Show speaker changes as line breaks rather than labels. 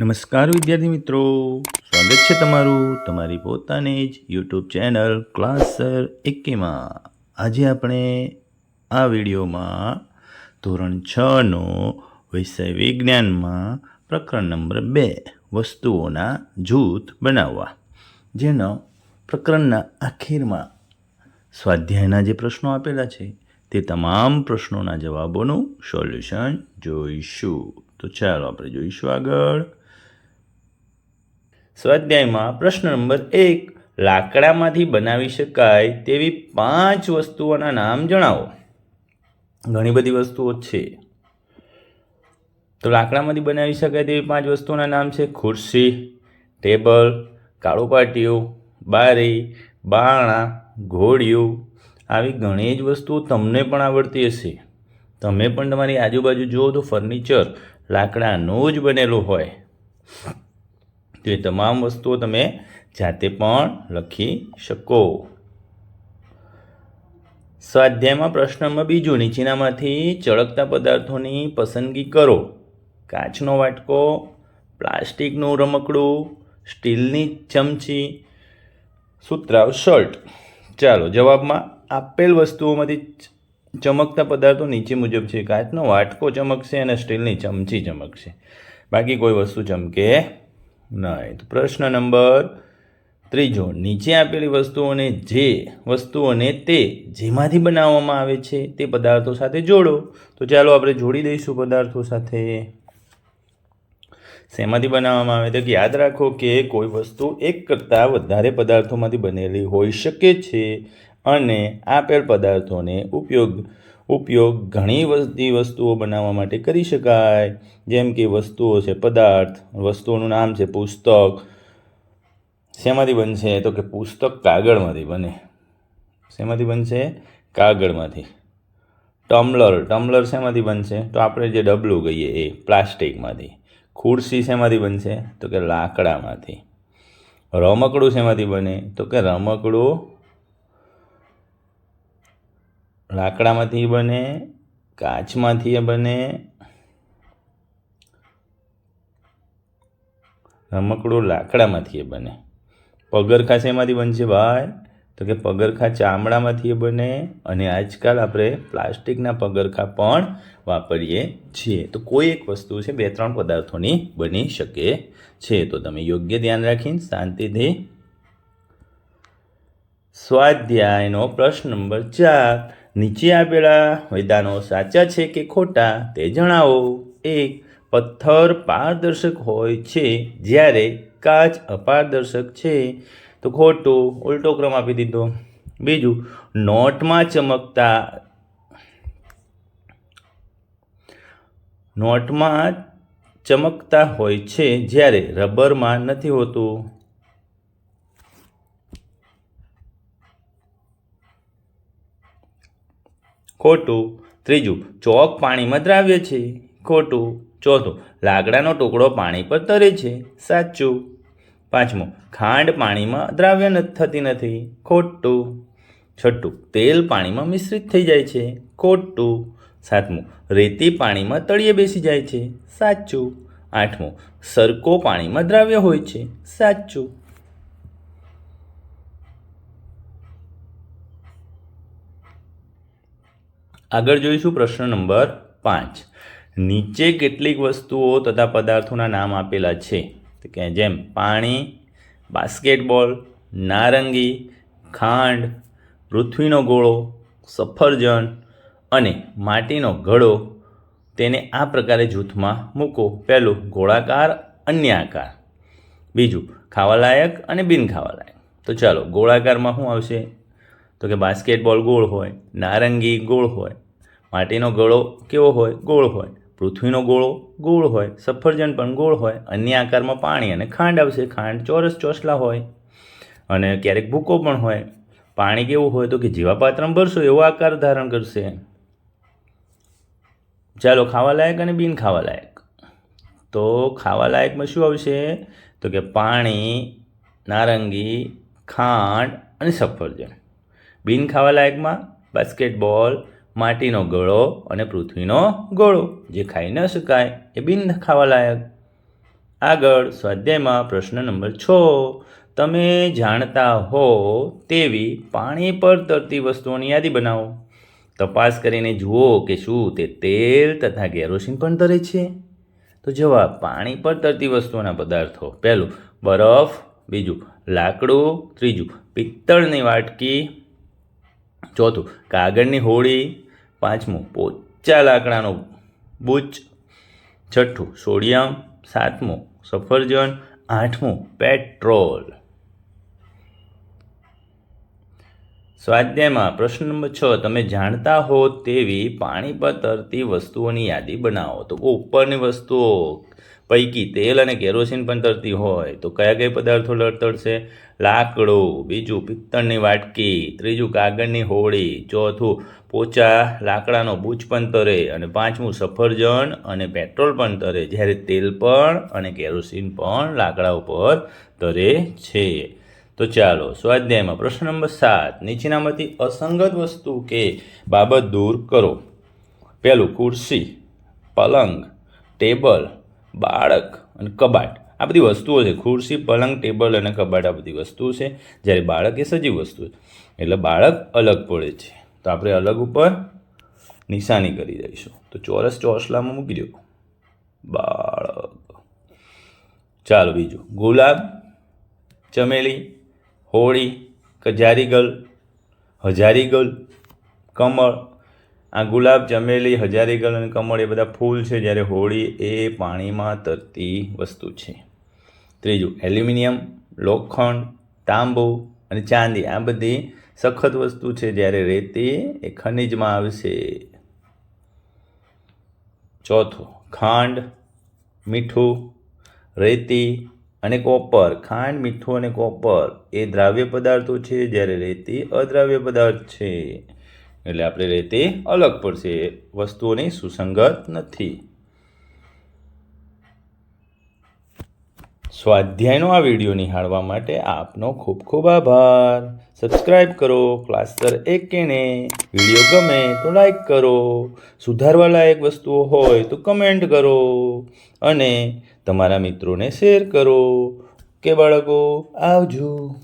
નમસ્કાર વિદ્યાર્થી મિત્રો. સ્વાગત છે તમારું તમારી પોતાની જ યુટ્યુબ ચેનલ ક્લાસર એકેમાં. આજે આપણે આ વિડીયોમાં ધોરણ છનો વિષય વિજ્ઞાનમાં પ્રકરણ નંબર બે, વસ્તુઓના જૂથ બનાવવા. જેનો પ્રકરણના આખીરમાં સ્વાધ્યાયના જે પ્રશ્નો આપેલા છે, તે તમામ પ્રશ્નોના જવાબોનું સોલ્યુશન જોઈશું. તો ચાલો આપણે જોઈશું આગળ. સ્વાધ્યાયમાં પ્રશ્ન નંબર એક, લાકડામાંથી બનાવી શકાય તેવી પાંચ વસ્તુઓના નામ જણાવો. ઘણી બધી વસ્તુઓ છે. તો લાકડામાંથી બનાવી શકાય તેવી પાંચ વસ્તુઓના નામ છે ખુરશી, ટેબલ, કાળું પાટિયું, બારી બાણા ઘોડિયું. આવી ઘણી જ વસ્તુઓ તમને પણ આવડતી હશે. તમે પણ તમારી આજુબાજુ જુઓ તો ફર્નિચર લાકડાનું જ બનેલું હોય. તો એ તમામ વસ્તુઓ તમે જાતે પણ લખી શકો. સ્વાધ્યાયમાં પ્રશ્નમાં બીજું, નીચેનામાંથી ચળકતા પદાર્થોની પસંદગી કરો. કાચનો વાટકો, પ્લાસ્ટિકનું રમકડું, સ્ટીલની ચમચી સુતરાવ શર્ટ. ચાલો, જવાબમાં આપેલ વસ્તુઓમાંથી ચમકતા પદાર્થો નીચે મુજબ છે. કાચનો વાટકો ચમકશે અને સ્ટીલની ચમચી ચમકશે. બાકી કોઈ વસ્તુ ચમકે નહીં. તો પ્રશ્ન નંબર ત્રીજો, નીચે આપેલી વસ્તુઓને જે વસ્તુઓને તે જેમાંથી બનાવવામાં આવે છે તે પદાર્થો સાથે જોડો. તો ચાલો આપણે જોડી દઈશું પદાર્થો સાથે. શેમાંથી બનાવવામાં આવે? તો યાદ રાખો કે કોઈ વસ્તુ એક કરતાં વધારે પદાર્થોમાંથી બનેલી હોઈ શકે છે અને આપેલ પદાર્થોને ઉપયોગ ઉપયોગ ઘણી બધી વસ્તુઓ બનાવવા માટે કરી શકાય. જેમ કે વસ્તુઓ છે પદાર્થ, વસ્તુઓનું નામ છે પુસ્તક. શેમાંથી બનશે? તો કે પુસ્તક કાગળમાંથી બને. શેમાંથી બનશે? કાગળમાંથી. ટમ્લર ટમ્લર શેમાંથી બનશે? તો આપણે જે ડબલું કહીએ એ, પ્લાસ્ટિકમાંથી. ખુરશી શેમાંથી બનશે? તો કે લાકડામાંથી. રમકડું શેમાંથી બને? તો કે રમકડું લાકડામાંથી બને, કાચમાંથી બને, રમકડું લાકડામાંથી બને. પગરખા શેમાંથી બનશે ભાઈ? તો કે પગરખા ચામડામાંથી બને અને આજકાલ આપણે પ્લાસ્ટિકના પગરખા પણ વાપરીએ છીએ. તો કોઈ એક વસ્તુ છે બે ત્રણ પદાર્થોની બની શકે છે. તો તમે યોગ્ય ધ્યાન રાખીને શાંતિથી સ્વાધ્યાયનો પ્રશ્ન નંબર ચાર. નીચે આપેલા મેદાનો સાચા છે કે ખોટા તે જણાવો. એક, પથ્થર પારદર્શક હોય છે જ્યારે કાચ અપારદર્શક છે. તો ખોટું, ઉલટો ક્રમ આપી દીધો. બીજું, નોટમાં ચમકતા નોટમાં ચમકતા હોય છે જ્યારે રબરમાં નથી હોતું. ખોટું. ત્રીજું, ચોક પાણીમાં દ્રાવ્ય છે. ખોટું. ચોથું, લાકડાનો ટુકડો પાણી પર તરે છે. સાચું. પાંચમું, ખાંડ પાણીમાં દ્રાવ્ય થતી નથી. ખોટું. છઠ્ઠું, તેલ પાણીમાં મિશ્રિત થઈ જાય છે. ખોટું. સાતમું, રેતી પાણીમાં તળિયે બેસી જાય છે. સાચું. આઠમું, સરકો પાણીમાં દ્રાવ્ય હોય છે. સાચું. આગળ જોઈશું પ્રશ્ન નંબર પાંચ. નીચે કેટલીક વસ્તુઓ તથા પદાર્થોના નામ આપેલા છે? તો કે જેમ પાણી, બાસ્કેટબોલ, નારંગી, ખાંડ, પૃથ્વીનો ગોળો, સફરજન અને માટીનો ઘડો તેને આ પ્રકારે જૂથમાં મૂકો. પહેલું ગોળાકાર અન્ય આકાર બીજું ખાવાલાયક અને બિન ખાવાલાયક તો ચાલો, ગોળાકારમાં શું આવશે? તો કે બાસ્કેટબોલ ગોળ હોય, નારંગી ગોળ હોય. માટીનો ગળો કેવો હોય? ગોળ હોય. પૃથ્વીનો ગોળો ગોળ હોય. સફરજન પણ ગોળ હોય. અન્ય આકારમાં પાણી અને ખાંડ આવશે. ખાંડ ચોરસ ચોસલા હોય. અને ક્યારેક ભૂકો પણ હોય. પાણી કેવું હોય તો કે જેવા ભરશો એવો આકાર ધારણ કરશે. ચાલો ખાવાલાયક અને બિન ખાવાલાયક. તો ખાવાલાયકમાં શું આવશે? તો કે પાણી, નારંગી, ખાંડ અને સફરજન. બિન ખાવાલાયકમાં બાસ્કેટબોલ માટીનો ગળો અને પૃથ્વીનો ગોળો, જે ખાઈ ન શકાય, એ બિન ખાવાલાયક આગળ સ્વાધ્યાયમાં પ્રશ્ન નંબર છ. તમે જાણતા હો તેવી પાણી પર તરતી વસ્તુઓની યાદી બનાવો. તપાસ કરીને જુઓ કે શું તે તેલ તથા કેરોસીન પણ તરે છે. તો જવાબ, પાણી પર તરતી વસ્તુઓના પદાર્થો. પહેલું, બરફ. બીજું, લાકડું. ત્રીજું, પિત્તળની વાટકી. ચોથું, કાગળની હોળી પાંચમું પોચા લાકડાનો બુચ. છઠ્ઠું, સોડિયમ. સાતમું, સફરજન. આઠમું, પેટ્રોલ. સ્વાધ્યાયમાં પ્રશ્ન નંબર છ, તમે જાણતા હો તેવી પાણી પર તરતી વસ્તુઓની યાદી બનાવો. તો ઉપરની વસ્તુઓ પૈકી તેલ અને કેરોસીન પણ તરતી હોય તો કયા કયા પદાર્થો તરશે લાકડું, બીજું પિત્તળની વાટકી, ત્રીજું કાગળની હોળી, ચોથું પોચા લાકડાનો બૂચ પણ તરે અને પાંચમું સફરજન અને પેટ્રોલ પણ તરે, જ્યારે તેલ પણ અને કેરોસીન પણ લાકડા ઉપર તરે છે. તો ચાલો, સ્વાધ્યાયમાં પ્રશ્ન નંબર સાત, નીચેનામાંથી અસંગત વસ્તુ કે બાબત દૂર કરો. પહેલું ખુરશી પલંગ, ટેબલ બાળક અને કબાટ. આ બધી વસ્તુઓ છે. ખુરશી, પલંગ, ટેબલ અને કબાટ આ બધી વસ્તુઓ છે. જ્યારે બાળક એ સજીવ વસ્તુ છે. એટલે બાળક અલગ પડે છે. તો આપણે અલગ ઉપર નિશાની કરી દઈશું. તો ચોરસ ચોસલામાં મૂકી દો. બાળક. ચાલો બીજું. ગુલાબ, ચમેલી, હોળી કજારી ગલ હજારી ગલ કમળ આ ગુલાબ, ચમેલી હજારીગલ અને કમળ એ બધા ફૂલ છે. જ્યારે હોળી એ પાણીમાં તરતી વસ્તુ છે. ત્રીજું, એલ્યુમિનિયમ, લોખંડ, તાંબુ અને ચાંદી. આ બધી સખત વસ્તુ છે. જ્યારે રેતી એ ખનિજમાં આવશે. ચોથું, ખાંડ, મીઠું, રેતી અને કોપર. ખાંડ, મીઠું અને કોપર એ દ્રાવ્ય પદાર્થો છે. જ્યારે રેતી અદ્રાવ્ય પદાર્થ છે. એટલે આપણે રહેતી અલગ પડશે વસ્તુઓની સુસંગત નથી. સ્વાધ્યાયનો આ વીડિયો નિહાળવા માટે આપનો ખૂબ ખૂબ આભાર. સબસ્ક્રાઈબ કરો ક્લાસ્ટર એક કેને વીડિયો ગમે તો લાઈક કરો. સુધારવા લાયક વસ્તુઓ હોય તો કમેન્ટ કરો. અને તમારા મિત્રોને શેર કરો. કે બાળકો, આવજો.